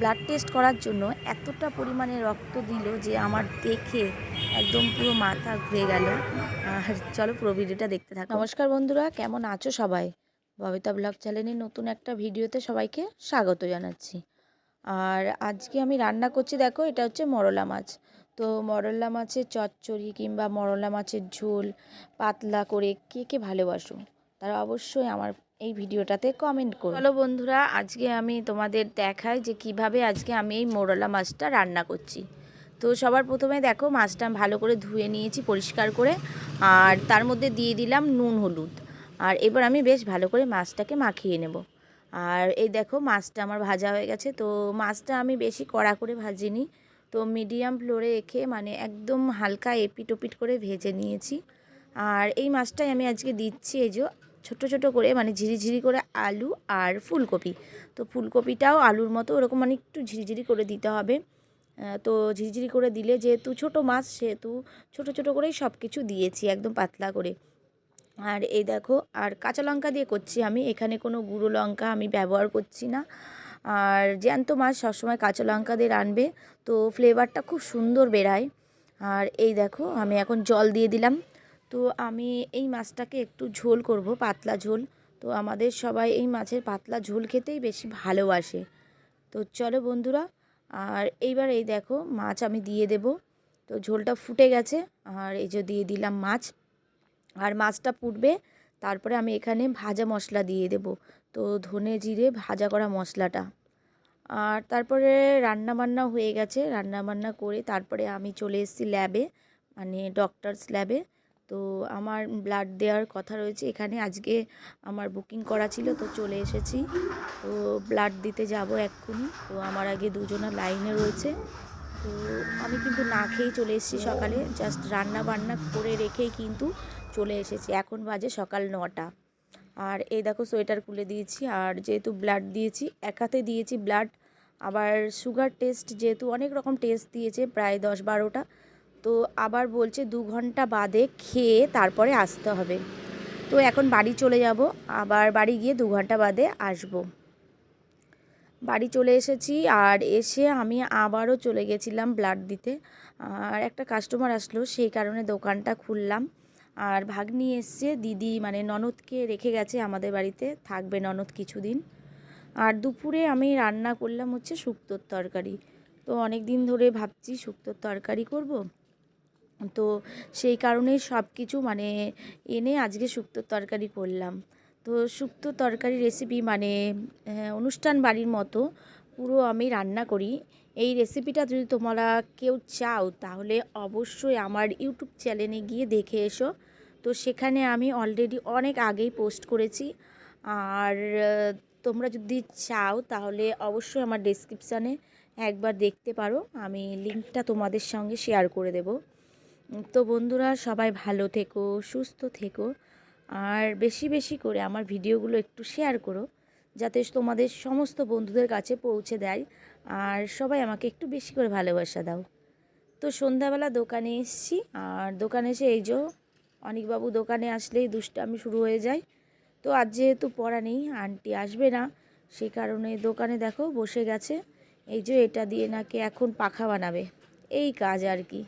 Blood test করার জন্য এতটা পরিমাণে রক্ত দিল যে আমার দেখে একদম পুরো মাথা ঘুরে গেল। আর চলো পুরো ভিডিওটা দেখতে থাকো। নমস্কার বন্ধুরা, কেমন আছো সবাই? ববিতা ব্লগ চ্যানেলের নতুন একটা ভিডিওতে সবাইকে স্বাগত জানাচ্ছি। আর আজকে আমি রান্না করছি, দেখো, এটা হচ্ছে মরলা মাছ। তো মরলা মাছের চচ্চড়ি কিংবা মরলা মাছের ঝোল পাতলা করে কে কে ভালোবাসো? তারা অবশ্যই আমার এই ভিডিওটাতে কমেন্ট করো চলো বন্ধুরা, আজকে আমি তোমাদের দেখাই যে কীভাবে আজকে আমি এই মোরলা মাছটা রান্না করছি। তো সবার প্রথমে দেখো মাছটা আমি ভালো করে ধুয়ে নিয়েছি পরিষ্কার করে, আর তার মধ্যে দিয়ে দিলাম নুন, হলুদ। আর এবার আমি বেশ ভালো করে মাছটাকে মাখিয়ে নেব। আর এই দেখো মাছটা আমার ভাজা হয়ে গেছে, তো মাছটা আমি বেশি কড়া করে ভাজিনি। তো মিডিয়াম ফ্লোরে রেখে মানে একদম হালকা এপিট ওপিট করে ভেজে নিয়েছি। আর এই মাছটাই আমি আজকে দিচ্ছি এই যে ছোটো ছোটো করে মানে ঝিরিঝিরি করে আলু আর ফুলকপি। তো ফুলকপিটাও আলুর মতো ওরকম মানে একটু ঝিরিঝিরি করে দিতে হবে। তো ঝিরিঝিরি করে দিলে যেহেতু ছোটো মাছ, সেহেতু ছোটো ছোটো করেই সব কিছু দিয়েছি একদম পাতলা করে। আর এই দেখো, আর কাঁচা লঙ্কা দিয়ে করছি আমি। এখানে কোনো গুঁড়ো লঙ্কা আমি ব্যবহার করছি না। আর জ্যান্ত মাছ সবসময় কাঁচা লঙ্কা দিয়ে রানবে তো ফ্লেভারটা খুব সুন্দর বেরায়। আর এই দেখো, আমি এখন জল দিয়ে দিলাম। তো আমি এই মাছটাকে একটু ঝোল করব, পাতলা ঝোল। তো আমাদের সবাই এই মাছের পাতলা ঝোল খেতেই বেশি ভালোবাসে। তো চলো বন্ধুরা, আর এইবার এই দেখো মাছ আমি দিয়ে দেব। তো ঝোলটা ফুটে গেছে, আর এই যে দিয়ে দিলাম মাছ। আর মাছটা ফুটবে তারপরে আমি এখানে ভাজা মশলা দিয়ে দেব। তো ধনে জিরে ভাজা করা মশলাটা। আর তারপরে রান্না বান্না হয়ে গেছে রান্না বান্না করে তারপরে আমি চলে এসেছি ল্যাবে মানে ডক্টরস ল্যাবে। তো আমার ব্লাড দেওয়ার কথা রয়েছে। এখানে আজকে আমার বুকিং করা ছিল, তো চলে এসেছি। তো ব্লাড দিতে যাব এক্ষুনি। তো আমার আগে দুজনা লাইনে রয়েছে। তো আমি কিন্তু না খেয়েই চলে এসেছি সকালে। জাস্ট রান্না বান্না করে রেখেই কিন্তু চলে এসেছি। এখন বাজে সকাল নটা। আর এই দেখো সোয়েটার খুলে দিয়েছি। আর যেহেতু ব্লাড দিয়েছি, এক হাতে দিয়েছি ব্লাড আবার সুগার টেস্ট যেহেতু অনেক রকম টেস্ট দিয়েছে, প্রায় দশ বারোটা। তো আবার বলছে দু ঘণ্টা বাদে খেয়ে তারপরে আসতে হবে। তো এখন বাড়ি চলে যাব, আবার বাড়ি গিয়ে দু ঘণ্টা বাদে আসব। বাড়ি চলে এসেছি আর এসে আমি আবারও চলে গেছিলাম ব্লাড দিতে। আর একটা কাস্টমার আসলো, সেই কারণে দোকানটা খুললাম। আর ভাগ্নি এসছে, দিদি মানে ননদকে রেখে গেছে আমাদের বাড়িতে, থাকবে ননদ কিছুদিন। আর দুপুরে আমি রান্না করলাম হচ্ছে শুক্তোর তরকারি। তো অনেক দিন ধরে ভাবছি শুক্তোর তরকারি করব। তো সেই কারণেই সব কিছু মানে এনে আজকে শুক্তোর তরকারি করলাম। তো শুক্তো তরকারি রেসিপি মানে অনুষ্ঠান বাড়ির মতো পুরো আমি রান্না করি। এই রেসিপিটা যদি তোমরা কেউ চাও তাহলে অবশ্যই আমার ইউটিউব চ্যানেলে গিয়ে দেখে এসো। তো সেখানে আমি অলরেডি অনেক আগেই পোস্ট করেছি। আর, তোমরা যদি চাও তাহলে অবশ্যই আমার ডেসক্রিপশানে একবার দেখতে পারো। আমি লিঙ্কটা তোমাদের সঙ্গে শেয়ার করে দেবো। তো বন্ধুরা, সবাই ভালো থেকো, সুস্থ থেকো। আর বেশি বেশি করে আমার ভিডিওগুলো একটু শেয়ার করো, যাতে তোমাদের সমস্ত বন্ধুদের কাছে পৌঁছে দেয়। আর সবাই আমাকে একটু বেশি করে ভালোবাসা দাও। তো সন্ধ্যাবেলা দোকানে এসছি, আর দোকানে এসে এই যে অনিকবাবু দোকানে আসলেই দুষ্টামি শুরু হয়ে যায়। তো আজ যেহেতু পড়া নেই, আন্টি আসবে না সেই কারণে দোকানে দেখো বসে গেছে। এই যে এটা দিয়ে নাকি এখন পাখা বানাবে। এই কাজ আর কি।